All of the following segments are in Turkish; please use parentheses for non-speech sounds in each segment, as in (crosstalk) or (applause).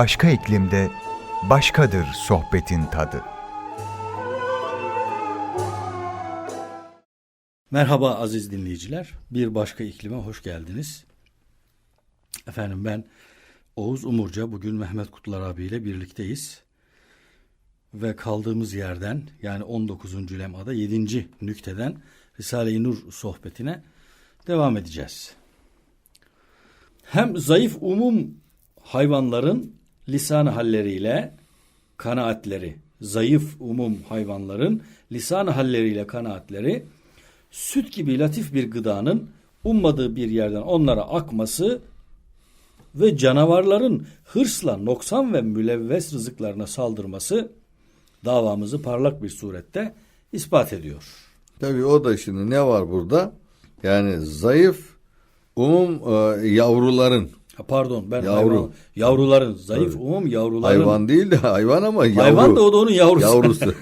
başka iklimde başkadır sohbetin tadı. Merhaba aziz dinleyiciler. Bir başka iklime hoş geldiniz. Efendim ben Oğuz Umurca. Bugün Mehmet Kutlar abiyle birlikteyiz. Ve kaldığımız yerden yani 19. lemada 7. nükteden Risale-i Nur sohbetine devam edeceğiz. Hem zayıf umum hayvanların lisan halleriyle kanaatleri, zayıf umum hayvanların lisan halleriyle kanaatleri süt gibi latif bir gıdanın ummadığı bir yerden onlara akması ve canavarların hırsla noksan ve mülevves rızıklarına saldırması davamızı parlak bir surette ispat ediyor. Tabii o da şimdi ne var burada? Yani zayıf umum e, yavruların pardon ben Yavru. hayvan, yavruların zayıf umum yavruların hayvan değil de hayvan ama yavru. hayvan da o da onun yavrusu. yavrusu.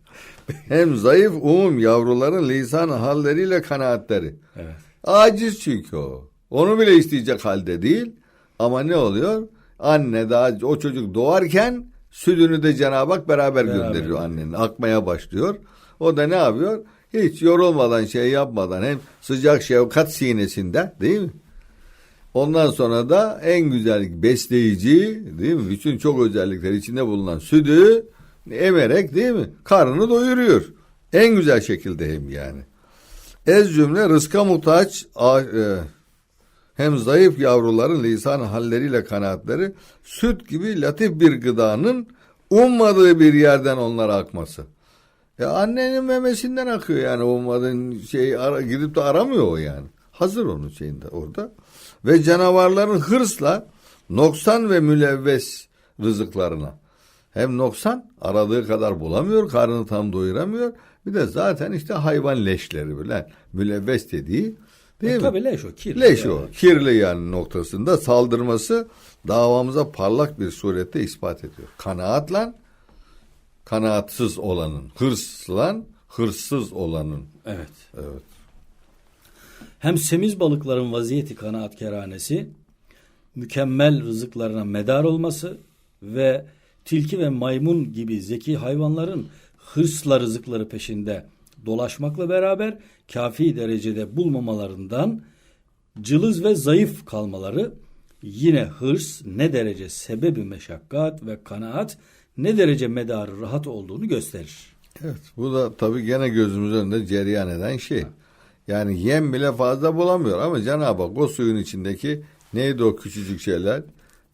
(laughs) Hem zayıf umum yavruların lisan halleriyle kanaatleri. evet. Aciz çünkü o. Onu bile isteyecek halde değil. Ama ne oluyor? Anne daha o çocuk doğarken sütünü de Cenab-ı Hak beraber, Beraber. gönderiyor annenin. Akmaya başlıyor. O da ne yapıyor? Hiç yorulmadan şey yapmadan hem sıcak şefkat sinesinde değil mi? Ondan sonra da en güzel besleyici değil mi? Bütün çok özellikler içinde bulunan sütü emerek değil mi? Karnını doyuruyor. En güzel şekilde hem yani. Ez cümle rızka muhtaç e, hem zayıf yavruların lisan halleriyle kanaatleri süt gibi latif bir gıdanın ummadığı bir yerden onlara akması. Ya annenin memesinden akıyor yani ummadığın şey gidip de aramıyor o yani. Hazır onun şeyinde orada. Ve canavarların hırsla noksan ve mülevves rızıklarına. Hem noksan aradığı kadar bulamıyor, karnını tam doyuramıyor. Bir de zaten işte hayvan leşleri böyle mülevves dediği değil E, mi? tabii leş o kirli. Leş yani. o. Kirli yani noktasında saldırması davamıza parlak bir surette ispat ediyor. Kanaatla kanaatsız olanın, hırsla hırssız olanın. Evet. Evet. Hem semiz balıkların vaziyeti kanaat keranesi, mükemmel rızıklarına medar olması ve tilki ve maymun gibi zeki hayvanların hırsla rızıkları peşinde dolaşmakla beraber kafi derecede bulmamalarından cılız ve zayıf kalmaları yine hırs ne derece sebebi meşakkat ve kanaat ne derece medarı rahat olduğunu gösterir. Evet. Bu da tabii gene gözümüz önünde cereyan eden şey. Yani yem bile fazla bulamıyor ama Cenab-ı Hak o suyun içindeki neydi o küçücük şeyler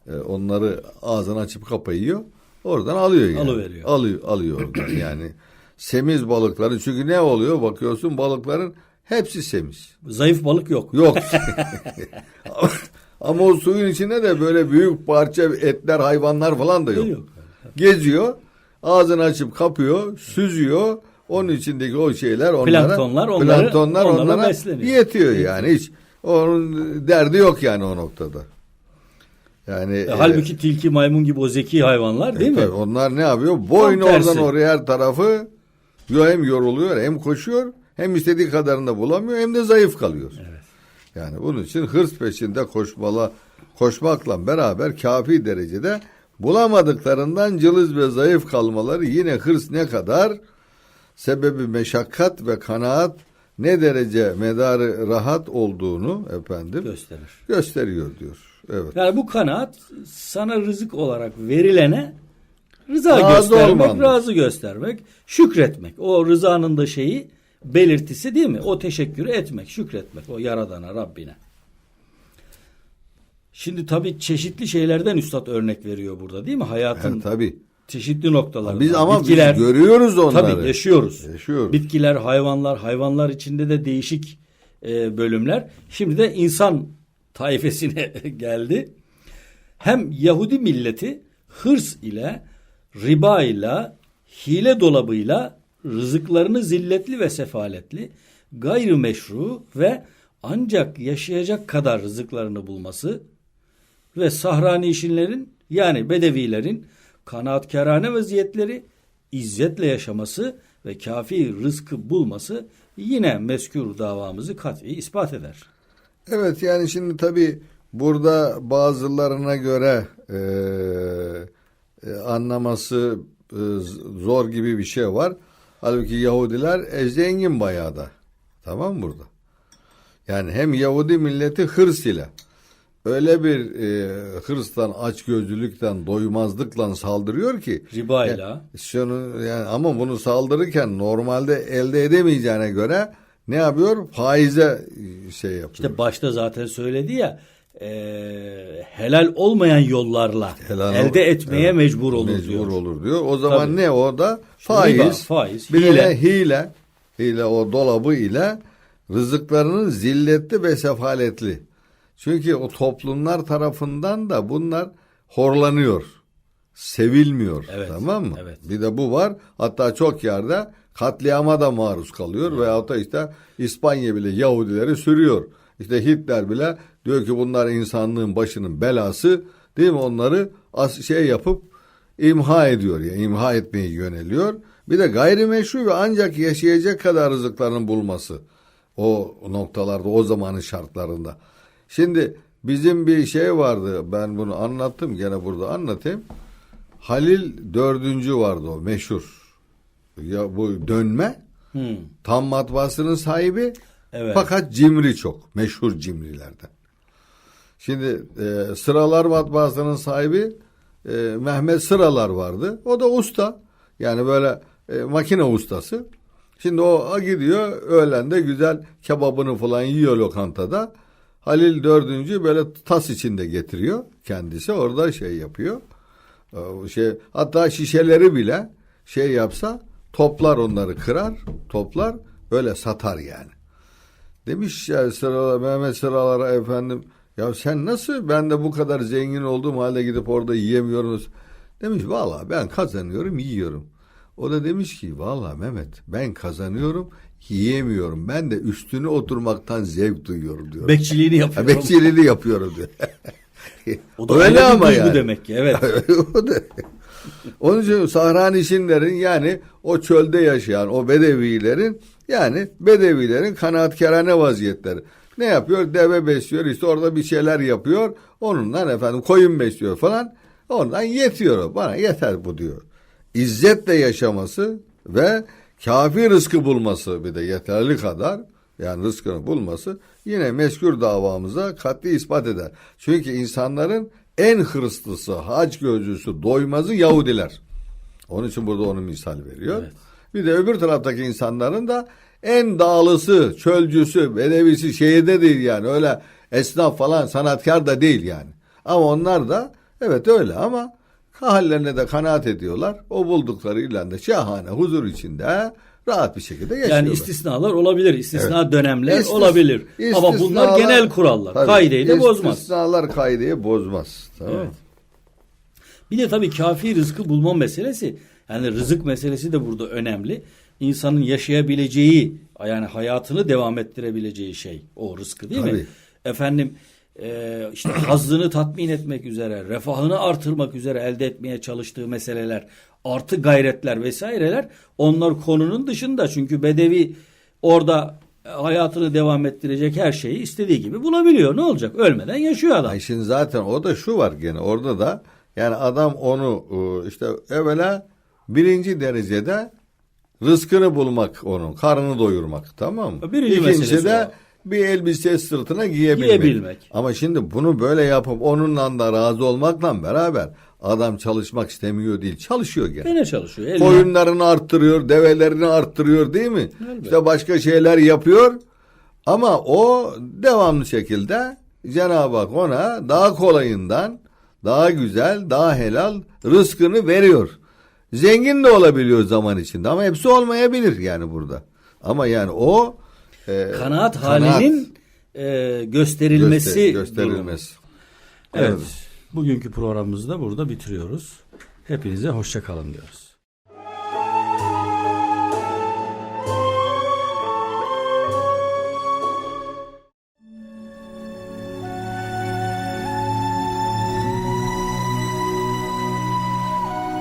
e, onları ağzını açıp kapayıyor. Oradan alıyor yani. Alıveriyor. Alıyor, alıyor oradan (clears throat) yani. Semiz balıkları çünkü ne oluyor bakıyorsun balıkların hepsi semiz. Zayıf balık yok. Yok. (laughs) Ama o suyun içinde de böyle büyük parça etler, hayvanlar falan da yok. Yok. Geziyor, ağzını açıp kapıyor, süzüyor. Onun içindeki o şeyler onlara Planktonlar onları- planktonlar onlara onlara besleniyor. yetiyor yani. Hiç onun derdi yok yani o noktada. Yani E, halbuki tilki, maymun gibi o zeki hayvanlar değil mi? Tabii onlar ne yapıyor? Tersi. oradan oraya her tarafı hem yoruluyor hem koşuyor hem istediği kadarını da bulamıyor hem de zayıf kalıyor. Yani bunun için hırs peşinde koşmala koşmakla beraber kafi derecede bulamadıklarından cılız ve zayıf kalmaları yine hırs ne kadar sebebi meşakkat ve kanaat ne derece medarı rahat olduğunu efendim Gösterir. gösteriyor diyor. Evet. Yani bu kanaat sana rızık olarak verilene rıza Razı göstermek, olmandır. razı göstermek, şükretmek. O rızanın da şeyi belirtisi değil mi? O teşekkürü etmek, şükretmek o yaradana, Rabbine. Şimdi tabii çeşitli şeylerden üstad örnek veriyor burada değil mi? Hayatın Yani tabii. Çeşitli noktalarında. Biz ama Bitkiler, biz görüyoruz onları. Tabii yaşıyoruz. Yaşıyoruz. Bitkiler, hayvanlar, hayvanlar içinde de değişik e, bölümler. Şimdi de insan taifesine (laughs) geldi. Hem Yahudi milleti hırs ile, riba ile, hile dolabıyla rızıklarını zilletli ve sefaletli, gayrimeşru ve ancak yaşayacak kadar rızıklarını bulması ve sahrani işinlerin yani bedevilerin kanaatkarane vaziyetleri izzetle yaşaması ve kafi rızkı bulması yine meskûr davamızı kat'i ispat eder. Evet yani şimdi tabii burada bazılarına göre e, anlaması e, zor gibi bir şey var. Halbuki Yahudiler e, zengin bayağı da. Tamam burada? Yani hem Yahudi milleti hırs ile öyle bir e, hırstan, açgözlülükten, doymazlıkla saldırıyor ki Ribayla. şunu yani ama bunu saldırırken normalde elde edemeyeceğine göre ne yapıyor? Faize e, şey yapıyor. İşte başta zaten söyledi ya e, helal olmayan yollarla Helal elde etmeye evet, mecbur olur mecbur diyor. olur diyor. O zaman Tabii. ne o da faiz. riba, faiz, bir hile. hile. Hile o dolabı ile rızıklarının zilletli ve sefaletli. Çünkü o toplumlar tarafından da bunlar horlanıyor. Sevilmiyor. Evet, Tamam mı? evet. Bir de bu var. Hatta çok yerde katliama da maruz kalıyor. Veyahut da işte İspanya bile Yahudileri sürüyor. İşte Hitler bile diyor ki bunlar insanlığın başının belası. Değil mi? Onları as şey yapıp imha ediyor ya. imha etmeye yöneliyor. Bir de gayrimeşru ve ancak yaşayacak kadar rızıklarının bulması. O noktalarda o zamanın şartlarında. Şimdi bizim bir şey vardı. Ben bunu anlattım. Gene burada anlatayım. Halil dördüncü vardı o meşhur. Ya bu dönme Hmm. tam matbaasının sahibi Evet. fakat cimri çok. Meşhur cimrilerden. Şimdi e, Sıralar matbaasının sahibi e, Mehmet Sıralar vardı. O da usta. Yani böyle e, makine ustası. Şimdi o gidiyor öğlen de güzel kebabını falan yiyor lokantada. Halil dördüncü böyle tas içinde getiriyor kendisi. Orada şey yapıyor. Ee, şey hatta şişeleri bile şey yapsa toplar onları kırar, toplar öyle satar yani. Demiş ya sıralar Mehmet sıralara efendim ya sen nasıl ben de bu kadar zengin olduğum halde gidip orada yiyemiyorum. Demiş valla ben kazanıyorum yiyorum. O da demiş ki valla Mehmet ben kazanıyorum yiyemiyorum. Ben de üstüne oturmaktan zevk duyuyorum diyor. Bekçiliğini yapıyor. Ha, Bekçiliğini yapıyorum diyor. (laughs) O da öyle bir duygu demek ki. Evet. (laughs) O da- Onun için Sahranişinlerin yani o çölde yaşayan o bedevilerin yani bedevilerin kanaatkarane vaziyetleri. Ne yapıyor? Deve besliyor işte orada bir şeyler yapıyor. Onunla efendim koyun besliyor falan. Ondan yetiyor. Bana yeter bu diyor. İzzetle yaşaması ve kafi rızkı bulması bir de yeterli kadar yani rızkını bulması yine meskür davamıza katli ispat eder. Çünkü insanların en hırslısı, hac gözcüsü, doymazı Yahudiler. Onun için burada onu misal veriyor. Evet. Bir de öbür taraftaki insanların da en dağlısı, çölcüsü, bedevisi şehirde değil yani. Öyle esnaf falan sanatkar da değil yani. Ama onlar da evet öyle ama hallerine de kanaat ediyorlar. O bulduklarıyla da şahane huzur içinde rahat bir şekilde yaşıyorlar. Yani istisnalar olabilir. İstisna dönemler İstis- olabilir. Ama bunlar istisnalar- genel kurallar. Tabii, Kaideyi de bozmaz. İstisnalar kaideyi bozmaz. Tamam? Evet. Bir de tabii kafi rızkı bulma meselesi. Yani rızık meselesi de burada önemli. İnsanın yaşayabileceği yani hayatını devam ettirebileceği şey o rızkı değil mi? Tabii. Efendim e, işte (clears throat) hazzını tatmin etmek üzere, refahını artırmak üzere elde etmeye çalıştığı meseleler, artı gayretler vesaireler onlar konunun dışında. Çünkü bedevi orada hayatını devam ettirecek her şeyi istediği gibi bulabiliyor. Ne olacak? Ölmeden yaşıyor adam. Ay şimdi zaten o da şu var gene orada da yani adam onu e, işte evvela birinci derecede rızkını bulmak onun karnını doyurmak tamam mı? Birinci İkincisi de o. bir elbise sırtına giyebilmek. Giyebilmek. Ama şimdi bunu böyle yapıp onunla da razı olmakla beraber adam çalışmak istemiyor değil çalışıyor gene. Gene çalışıyor. Eline- Koyunlarını arttırıyor, develerini arttırıyor değil mi? İşte başka şeyler yapıyor. Ama o devamlı şekilde Cenab-ı Hak ona daha kolayından, daha güzel, daha helal rızkını veriyor. Zengin de olabiliyor zaman içinde ama hepsi olmayabilir yani burada. Ama yani o e, kanaat halinin e, gösterilmesi göster- gösterilmesi. Evet. Bugünkü programımızı da burada bitiriyoruz. Hepinize hoşça kalın diyoruz.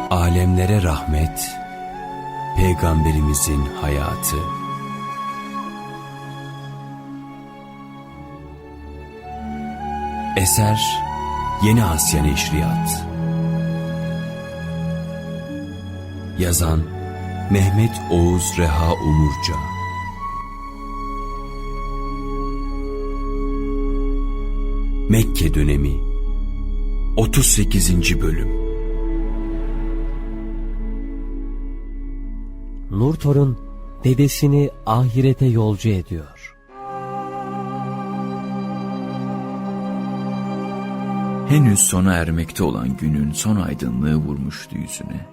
Alemlere rahmet, Peygamberimizin hayatı. Eser Yeni Asya Neşriyat Yazan Mehmet Oğuz Reha Umurca Mekke Dönemi 38. Bölüm Nurtor'un dedesini ahirete yolcu ediyor. Henüz sona ermekte olan günün son aydınlığı vurmuştu yüzüne.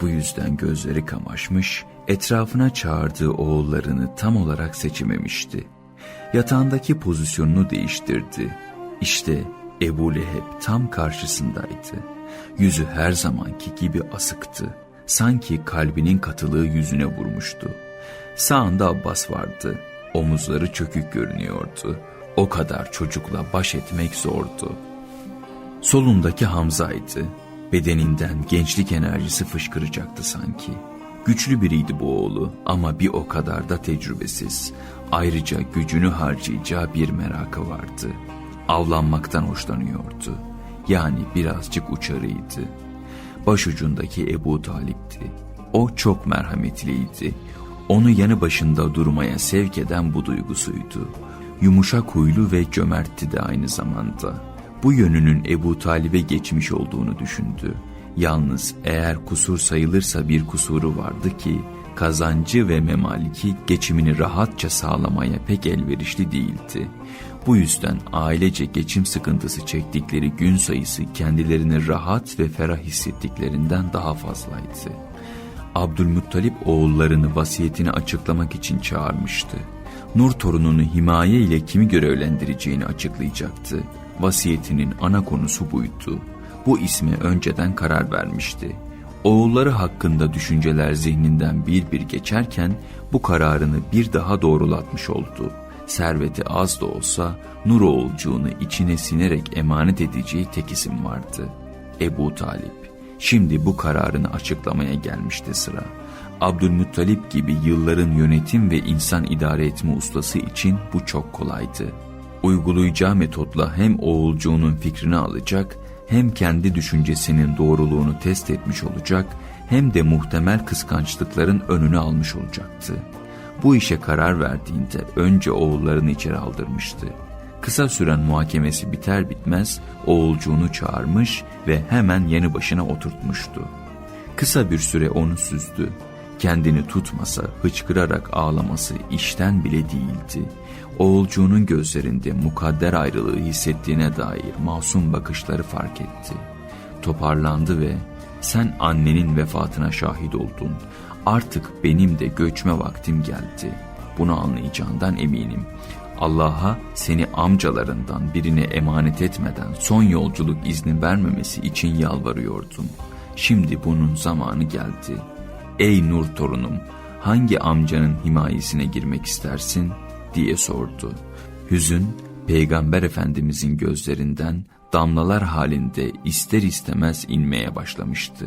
Bu yüzden gözleri kamaşmış, etrafına çağırdığı oğullarını tam olarak seçememişti. Yatağındaki pozisyonunu değiştirdi. İşte Ebu Leheb tam karşısındaydı. Yüzü her zamanki gibi asıktı. Sanki kalbinin katılığı yüzüne vurmuştu. Sağında Abbas vardı. Omuzları çökük görünüyordu. O kadar çocukla baş etmek zordu. Solundaki Hamza'ydı. Bedeninden gençlik enerjisi fışkıracaktı sanki. Güçlü biriydi bu oğlu ama bir o kadar da tecrübesiz. Ayrıca gücünü harcayacağı bir merakı vardı. Avlanmaktan hoşlanıyordu. Yani birazcık uçarıydı. Başucundaki Ebu Talip'ti. O çok merhametliydi. Onu yanı başında durmaya sevk eden bu duygusuydu. Yumuşak huylu ve cömertti de aynı zamanda. Bu yönünün Ebu Talib'e geçmiş olduğunu düşündü. Yalnız eğer kusur sayılırsa bir kusuru vardı ki kazancı ve memaliki geçimini rahatça sağlamaya pek elverişli değildi. Bu yüzden ailece geçim sıkıntısı çektikleri gün sayısı kendilerini rahat ve ferah hissettiklerinden daha fazlaydı. Abdülmuttalip oğullarını vasiyetini açıklamak için çağırmıştı. Nur torununu himaye ile kimi görevlendireceğini açıklayacaktı. Vasiyetinin ana konusu buydu. Bu isme önceden karar vermişti. Oğulları hakkında düşünceler zihninden bir bir geçerken bu kararını bir daha doğrulatmış oldu. Serveti az da olsa Nur oğulcuğunu içine sinerek emanet edeceği tek isim vardı. Ebu Talip. Şimdi bu kararını açıklamaya gelmişti sıra. Abdülmuttalip gibi yılların yönetim ve insan idare etme ustası için bu çok kolaydı. Uygulayacağı metotla hem oğulcuğunun fikrini alacak, hem kendi düşüncesinin doğruluğunu test etmiş olacak, hem de muhtemel kıskançlıkların önünü almış olacaktı. Bu işe karar verdiğinde önce oğullarını içeri aldırmıştı. Kısa süren muhakemesi biter bitmez oğulcuğunu çağırmış ve hemen yanı başına oturtmuştu. Kısa bir süre onu süzdü. Kendini tutmasa hıçkırarak ağlaması işten bile değildi. Oğulcuğunun gözlerinde mukadder ayrılığı hissettiğine dair masum bakışları fark etti. Toparlandı ve sen annenin vefatına şahit oldun. Artık benim de göçme vaktim geldi. Bunu anlayacağından eminim. Allah'a seni amcalarından birine emanet etmeden son yolculuk izni vermemesi için yalvarıyordum. Şimdi bunun zamanı geldi. Ey Nur torunum, hangi amcanın himayesine girmek istersin? Diye sordu. Hüzün, Peygamber Efendimizin gözlerinden damlalar halinde ister istemez inmeye başlamıştı.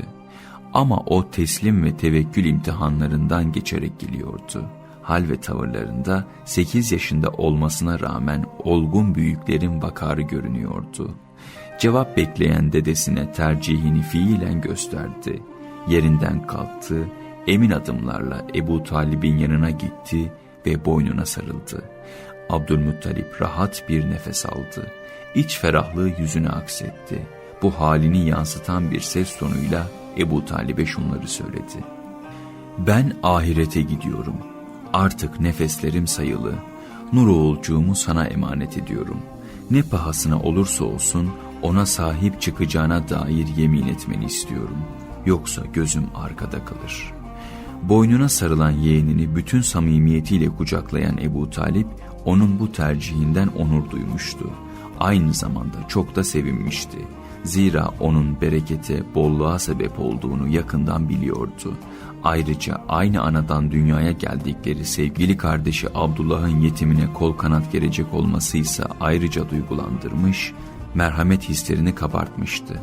Ama o teslim ve tevekkül imtihanlarından geçerek geliyordu. Hal ve tavırlarında 8 yaşında olmasına rağmen olgun büyüklerin vakarı görünüyordu. Cevap bekleyen dedesine tercihini fiilen gösterdi. Yerinden kalktı, emin adımlarla Ebu Talib'in yanına gitti ve boynuna sarıldı. Abdülmuttalip rahat bir nefes aldı. İç ferahlığı yüzüne aksetti. Bu halini yansıtan bir ses tonuyla Ebu Talib'e şunları söyledi. Ben ahirete gidiyorum. Artık nefeslerim sayılı. Nur oğulcuğumu sana emanet ediyorum. Ne pahasına olursa olsun ona sahip çıkacağına dair yemin etmeni istiyorum. Yoksa gözüm arkada kalır.'' Boynuna sarılan yeğenini bütün samimiyetiyle kucaklayan Ebu Talip, onun bu tercihinden onur duymuştu. Aynı zamanda çok da sevinmişti. Zira onun berekete, bolluğa sebep olduğunu yakından biliyordu. Ayrıca aynı anadan dünyaya geldikleri sevgili kardeşi Abdullah'ın yetimine kol kanat gelecek olması ise ayrıca duygulandırmış, merhamet hislerini kabartmıştı.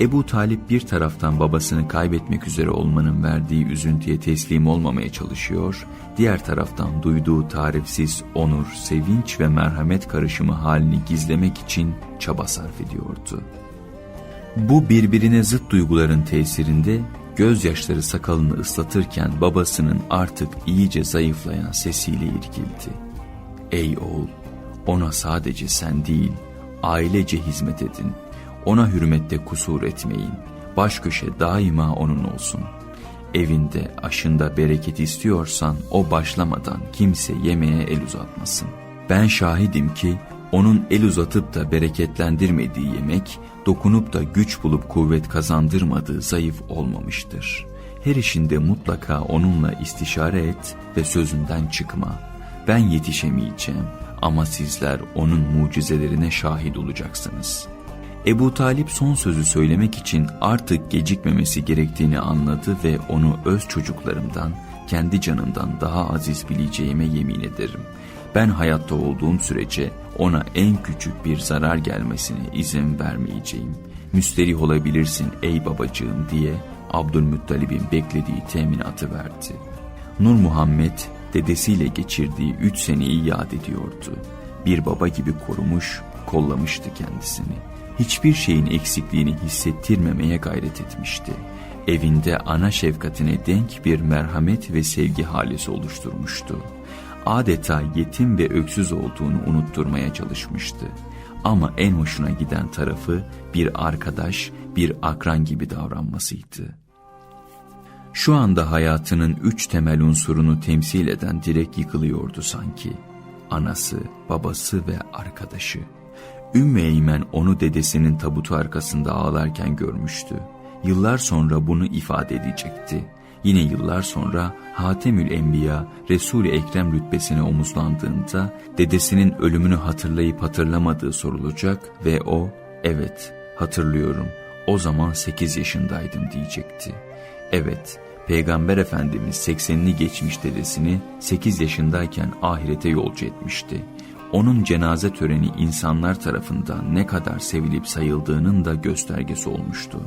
Ebu Talip bir taraftan babasını kaybetmek üzere olmanın verdiği üzüntüye teslim olmamaya çalışıyor, diğer taraftan duyduğu tarifsiz onur, sevinç ve merhamet karışımı halini gizlemek için çaba sarf ediyordu. Bu birbirine zıt duyguların tesirinde gözyaşları sakalını ıslatırken babasının artık iyice zayıflayan sesiyle irkildi. Ey oğul, ona sadece sen değil, ailece hizmet edin. Ona hürmette kusur etmeyin. Baş köşe daima onun olsun. Evinde, aşında bereket istiyorsan o başlamadan kimse yemeğe el uzatmasın. Ben şahidim ki onun el uzatıp da bereketlendirmediği yemek, dokunup da güç bulup kuvvet kazandırmadığı zayıf olmamıştır. Her işinde mutlaka onunla istişare et ve sözünden çıkma. Ben yetişemeyeceğim ama sizler onun mucizelerine şahit olacaksınız. Ebu Talip son sözü söylemek için artık gecikmemesi gerektiğini anladı ve onu öz çocuklarımdan, kendi canımdan daha aziz bileceğime yemin ederim. Ben hayatta olduğum sürece ona en küçük bir zarar gelmesine izin vermeyeceğim. Müsterih olabilirsin ey babacığım diye Abdülmuttalib'in beklediği teminatı verdi. Nur Muhammed dedesiyle geçirdiği üç seneyi yad ediyordu. Bir baba gibi korumuş, kollamıştı kendisini. Hiçbir şeyin eksikliğini hissettirmemeye gayret etmişti. Evinde ana şefkatine denk bir merhamet ve sevgi halesi oluşturmuştu. Adeta yetim ve öksüz olduğunu unutturmaya çalışmıştı. Ama en hoşuna giden tarafı bir arkadaş, bir akran gibi davranmasıydı. Şu anda hayatının üç temel unsurunu temsil eden direk yıkılıyordu sanki. Anası, babası ve arkadaşı. Ümmü Eymen onu dedesinin tabutu arkasında ağlarken görmüştü. Yıllar sonra bunu ifade edecekti. Yine yıllar sonra Hatemül Enbiya Resul-i Ekrem rütbesine omuzlandığında dedesinin ölümünü hatırlayıp hatırlamadığı sorulacak ve o evet hatırlıyorum o zaman 8 yaşındaydım diyecekti. Evet Peygamber Efendimiz 80'ini geçmiş dedesini 8 yaşındayken ahirete yolcu etmişti. Onun cenaze töreni insanlar tarafından ne kadar sevilip sayıldığının da göstergesi olmuştu.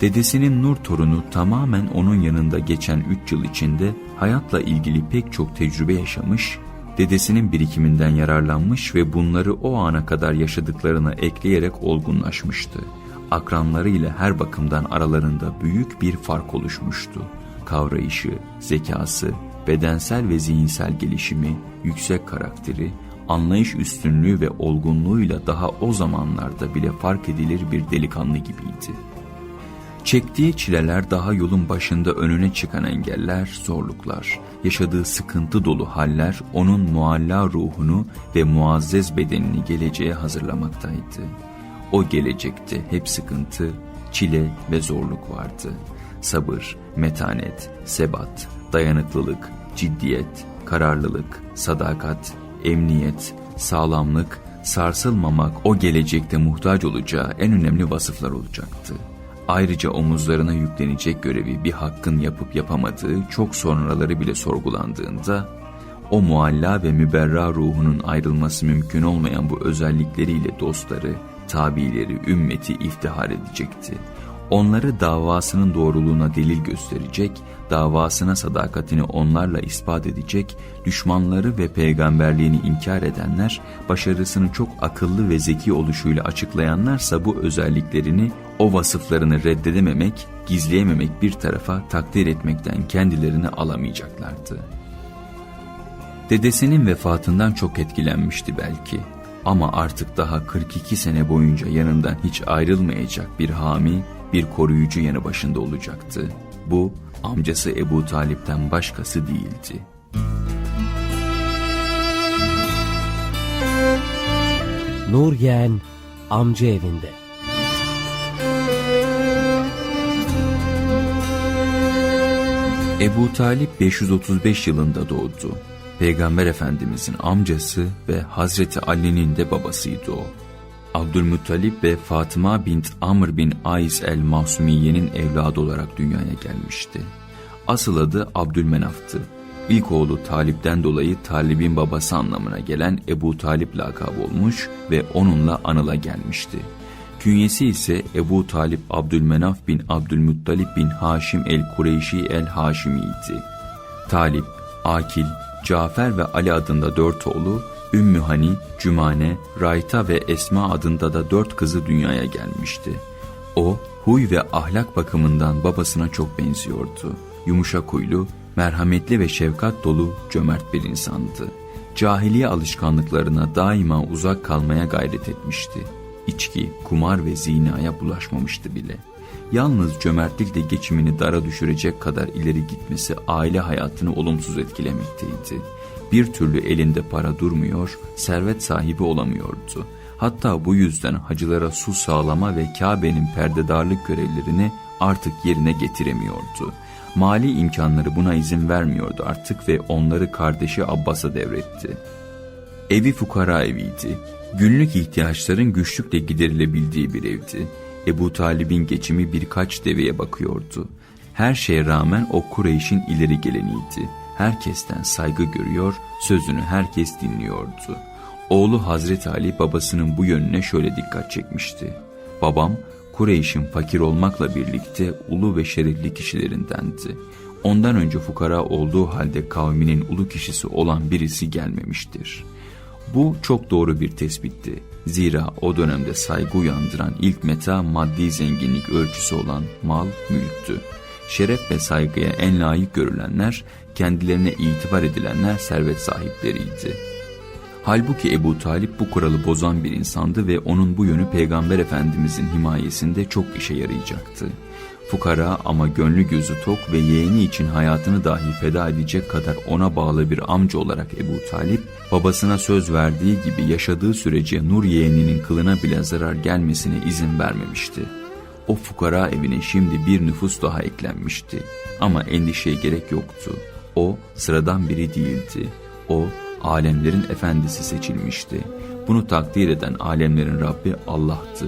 Dedesinin Nur torunu tamamen onun yanında geçen 3 yıl içinde hayatla ilgili pek çok tecrübe yaşamış, dedesinin birikiminden yararlanmış ve bunları o ana kadar yaşadıklarına ekleyerek olgunlaşmıştı. Akranlarıyla her bakımdan aralarında büyük bir fark oluşmuştu. Kavrayışı, zekası, bedensel ve zihinsel gelişimi, yüksek karakteri, anlayış üstünlüğü ve olgunluğuyla daha o zamanlarda bile fark edilir bir delikanlı gibiydi. Çektiği çileler daha yolun başında önüne çıkan engeller, zorluklar, yaşadığı sıkıntı dolu haller onun mualla ruhunu ve muazzez bedenini geleceğe hazırlamaktaydı. O gelecekte hep sıkıntı, çile ve zorluk vardı. Sabır, metanet, sebat, dayanıklılık, ciddiyet, kararlılık, sadakat, emniyet, sağlamlık, sarsılmamak o gelecekte muhtaç olacağı en önemli vasıflar olacaktı. Ayrıca omuzlarına yüklenecek görevi bir hakkın yapıp yapamadığı çok sonraları bile sorgulandığında o mualla ve müberra ruhunun ayrılması mümkün olmayan bu özellikleriyle dostları, tabileri, ümmeti iftihar edecekti. Onları davasının doğruluğuna delil gösterecek, davasına sadakatini onlarla ispat edecek, düşmanları ve peygamberliğini inkar edenler, başarısını çok akıllı ve zeki oluşuyla açıklayanlarsa bu özelliklerini, o vasıflarını reddedememek, gizleyememek bir tarafa takdir etmekten kendilerini alamayacaklardı. Dedesinin vefatından çok etkilenmişti belki. Ama artık daha 42 sene boyunca yanından hiç ayrılmayacak bir hami, bir koruyucu yanı başında olacaktı. Bu amcası Ebu Talip'ten başkası değildi. Nur yeğen amca evinde. Ebu Talip 535 yılında doğdu. Peygamber Efendimizin amcası ve Hazreti Ali'nin de babasıydı o. Abdülmuttalip ve Fatıma bint Amr bin Ays el-Mahsumiye'nin evladı olarak dünyaya gelmişti. Asıl adı Abdülmenaf'tı. İlk oğlu Talip'ten dolayı Talib'in babası anlamına gelen Ebu Talip lakabı olmuş ve onunla anıla gelmişti. Künyesi ise Ebu Talip Abdülmenaf bin Abdülmuttalip bin Haşim el-Kureyşi el-Haşimi'ydi. Talip, Akil, Cafer ve Ali adında dört oğlu, Ümmü Hani, Cümane, Rayta ve Esma adında da dört kızı dünyaya gelmişti. O, huy ve ahlak bakımından babasına çok benziyordu. Yumuşak huylu, merhametli ve şefkat dolu, cömert bir insandı. Cahiliye alışkanlıklarına daima uzak kalmaya gayret etmişti. İçki, kumar ve zinaya bulaşmamıştı bile. Yalnız cömertlikle geçimini dara düşürecek kadar ileri gitmesi aile hayatını olumsuz etkilemekteydi. Bir türlü elinde para durmuyor, servet sahibi olamıyordu. Hatta bu yüzden hacılara su sağlama ve Kabe'nin perdedarlık görevlerini artık yerine getiremiyordu. Mali imkanları buna izin vermiyordu artık ve onları kardeşi Abbas'a devretti. Evi fukara eviydi. Günlük ihtiyaçların güçlükle giderilebildiği bir evdi. Ebu Talib'in geçimi birkaç deveye bakıyordu. Her şeye rağmen o Kureyş'in ileri geleniydi. Herkesten saygı görüyor, sözünü herkes dinliyordu. Oğlu Hazreti Ali babasının bu yönüne şöyle dikkat çekmişti. Babam Kureyş'in fakir olmakla birlikte ulu ve şerefli kişilerindendi. Ondan önce fukara olduğu halde kavminin ulu kişisi olan birisi gelmemiştir. Bu çok doğru bir tespitti. Zira o dönemde saygı uyandıran ilk meta maddi zenginlik ölçüsü olan mal, mülktü. Şeref ve saygıya en layık görülenler, kendilerine itibar edilenler servet sahipleriydi. Halbuki Ebu Talip bu kuralı bozan bir insandı ve onun bu yönü Peygamber Efendimizin himayesinde çok işe yarayacaktı. Fukara ama gönlü gözü tok ve yeğeni için hayatını dahi feda edecek kadar ona bağlı bir amca olarak Ebu Talip, babasına söz verdiği gibi yaşadığı sürece Nur yeğeninin kılına bile zarar gelmesine izin vermemişti. O fukara evine şimdi bir nüfus daha eklenmişti. Ama endişeye gerek yoktu. O sıradan biri değildi. O alemlerin efendisi seçilmişti. Bunu takdir eden alemlerin Rabbi Allah'tı.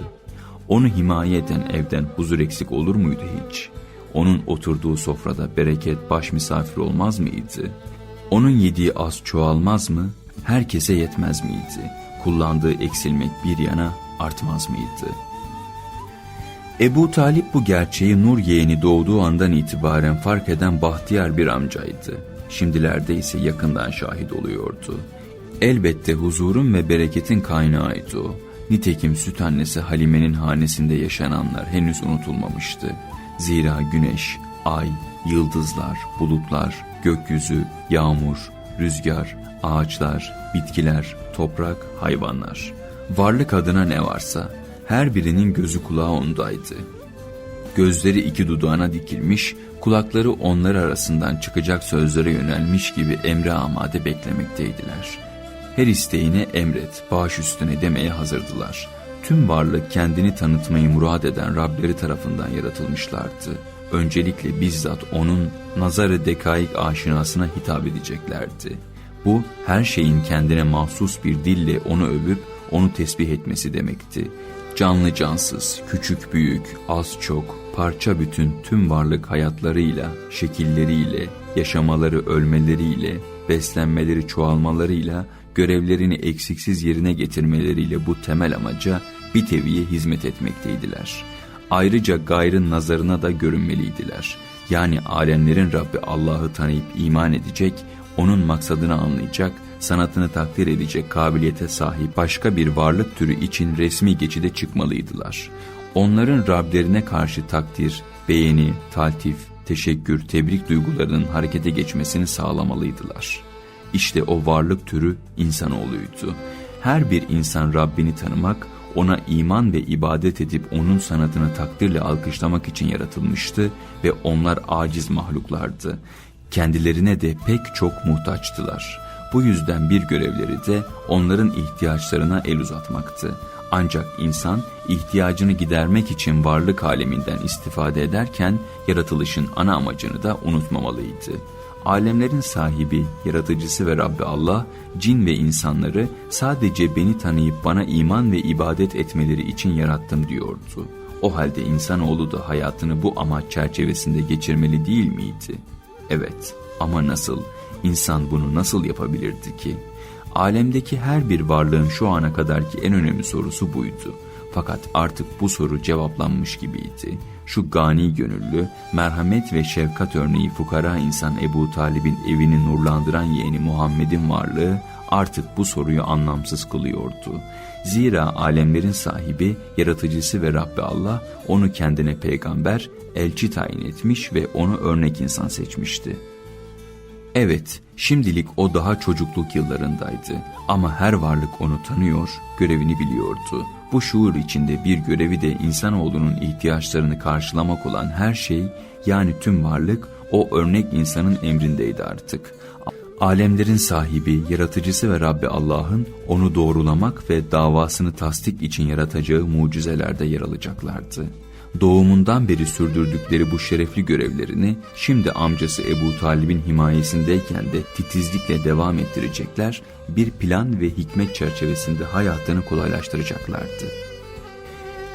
Onu himaye eden evden huzur eksik olur muydu hiç? Onun oturduğu sofrada bereket baş misafir olmaz mıydı? Onun yediği az çoğalmaz mı? Herkese yetmez miydi? Kullandığı eksilmek bir yana artmaz mıydı? Ebu Talip bu gerçeği Nur yeğeni doğduğu andan itibaren fark eden bahtiyar bir amcaydı. Şimdilerde ise yakından şahit oluyordu. Elbette huzurun ve bereketin kaynağıydı o. Nitekim süt annesi Halime'nin hanesinde yaşananlar henüz unutulmamıştı. Zira güneş, ay, yıldızlar, bulutlar, gökyüzü, yağmur, rüzgar, ağaçlar, bitkiler, toprak, hayvanlar. Varlık adına ne varsa her birinin gözü kulağı ondaydı. Gözleri iki dudağına dikilmiş, kulakları onlar arasından çıkacak sözlere yönelmiş gibi emre amade beklemekteydiler. Her isteğine emret, baş üstüne demeye hazırdılar. Tüm varlık kendini tanıtmayı murad eden Rableri tarafından yaratılmışlardı. Öncelikle bizzat onun nazarı dekaik aşinasına hitap edeceklerdi. Bu her şeyin kendine mahsus bir dille onu övüp onu tesbih etmesi demekti. Canlı cansız, küçük büyük, az çok, parça bütün tüm varlık hayatlarıyla, şekilleriyle, yaşamaları ölmeleriyle, beslenmeleri çoğalmalarıyla, görevlerini eksiksiz yerine getirmeleriyle bu temel amaca bir teviye hizmet etmekteydiler. Ayrıca gayrın nazarına da görünmeliydiler. Yani alemlerin Rabbi Allah'ı tanıyıp iman edecek, onun maksadını anlayacak, sanatını takdir edecek kabiliyete sahip başka bir varlık türü için resmi geçide çıkmalıydılar. Onların Rablerine karşı takdir, beğeni, taltif, teşekkür, tebrik duygularının harekete geçmesini sağlamalıydılar. İşte o varlık türü insanoğluydu. Her bir insan Rabbini tanımak, ona iman ve ibadet edip onun sanatını takdirle alkışlamak için yaratılmıştı ve onlar aciz mahluklardı. Kendilerine de pek çok muhtaçtılar. Bu yüzden bir görevleri de onların ihtiyaçlarına el uzatmaktı. Ancak insan ihtiyacını gidermek için varlık aleminden istifade ederken yaratılışın ana amacını da unutmamalıydı. Alemlerin sahibi, yaratıcısı ve Rabbi Allah, cin ve insanları sadece beni tanıyıp bana iman ve ibadet etmeleri için yarattım diyordu. O halde insanoğlu da hayatını bu amaç çerçevesinde geçirmeli değil miydi? Evet ama nasıl? İnsan bunu nasıl yapabilirdi ki? Alemdeki her bir varlığın şu ana kadarki en önemli sorusu buydu. Fakat artık bu soru cevaplanmış gibiydi. Şu gani gönüllü, merhamet ve şefkat örneği fukara insan Ebu Talib'in evini nurlandıran yeğeni Muhammed'in varlığı artık bu soruyu anlamsız kılıyordu. Zira alemlerin sahibi, yaratıcısı ve Rabbi Allah onu kendine peygamber, elçi tayin etmiş ve onu örnek insan seçmişti. Evet, şimdilik o daha çocukluk yıllarındaydı ama her varlık onu tanıyor, görevini biliyordu. Bu şuur içinde bir görevi de insanoğlunun ihtiyaçlarını karşılamak olan her şey, yani tüm varlık o örnek insanın emrindeydi artık. Alemlerin sahibi, yaratıcısı ve Rabbi Allah'ın onu doğrulamak ve davasını tasdik için yaratacağı mucizelerde yer alacaklardı. Doğumundan beri sürdürdükleri bu şerefli görevlerini şimdi amcası Ebu Talib'in himayesindeyken de titizlikle devam ettirecekler, bir plan ve hikmet çerçevesinde hayatını kolaylaştıracaklardı.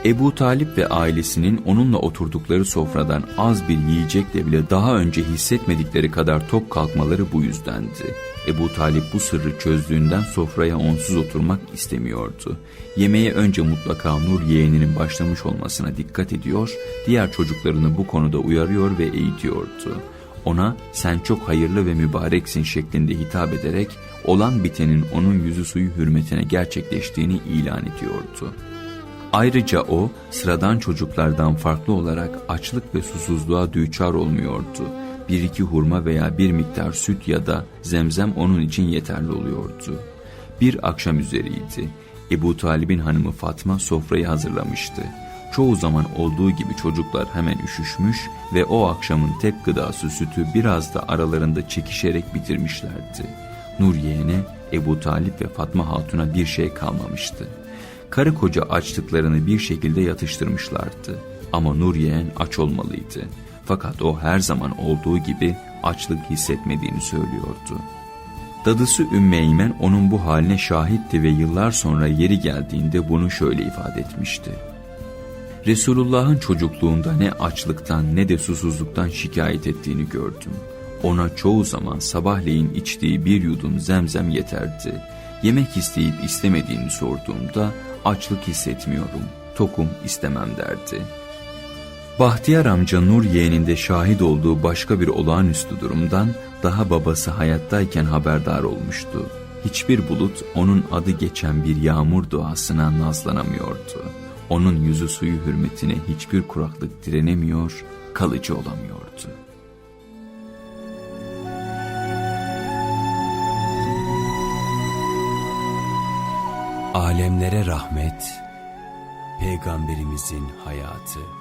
Ebu Talip ve ailesinin onunla oturdukları sofradan az bir yiyecekle bile daha önce hissetmedikleri kadar tok kalkmaları bu yüzdendi. Ebu Talip bu sırrı çözdüğünden sofraya onsuz oturmak istemiyordu. Yemeğe önce mutlaka Nur yeğeninin başlamış olmasına dikkat ediyor, diğer çocuklarını bu konuda uyarıyor ve eğitiyordu. Ona sen çok hayırlı ve mübareksin şeklinde hitap ederek olan bitenin onun yüzü suyu hürmetine gerçekleştiğini ilan ediyordu. Ayrıca o sıradan çocuklardan farklı olarak açlık ve susuzluğa düçar olmuyordu. Bir iki hurma veya bir miktar süt ya da zemzem onun için yeterli oluyordu. Bir akşam üzeriydi. Ebu Talib'in hanımı Fatma sofrayı hazırlamıştı. Çoğu zaman olduğu gibi çocuklar hemen üşüşmüş ve o akşamın tek gıdası sütü biraz da aralarında çekişerek bitirmişlerdi. Nur yeğene, Ebu Talip ve Fatma Hatun'a bir şey kalmamıştı. Karı koca açlıklarını bir şekilde yatıştırmışlardı. Ama Nur yeğen aç olmalıydı. Fakat o her zaman olduğu gibi açlık hissetmediğini söylüyordu. Dadısı Ümmü Eymen onun bu haline şahitti ve yıllar sonra yeri geldiğinde bunu şöyle ifade etmişti. Resulullah'ın çocukluğunda ne açlıktan ne de susuzluktan şikayet ettiğini gördüm. Ona çoğu zaman sabahleyin içtiği bir yudum zemzem yeterdi. Yemek isteyip istemediğini sorduğumda açlık hissetmiyorum, tokum istemem derdi. Bahtiyar amca Nur yeğeninde şahit olduğu başka bir olağanüstü durumdan daha babası hayattayken haberdar olmuştu. Hiçbir bulut onun adı geçen bir yağmur duasına nazlanamıyordu. Onun yüzü suyu hürmetine hiçbir kuraklık direnemiyor, kalıcı olamıyordu. Alemlere rahmet, Peygamberimizin hayatı.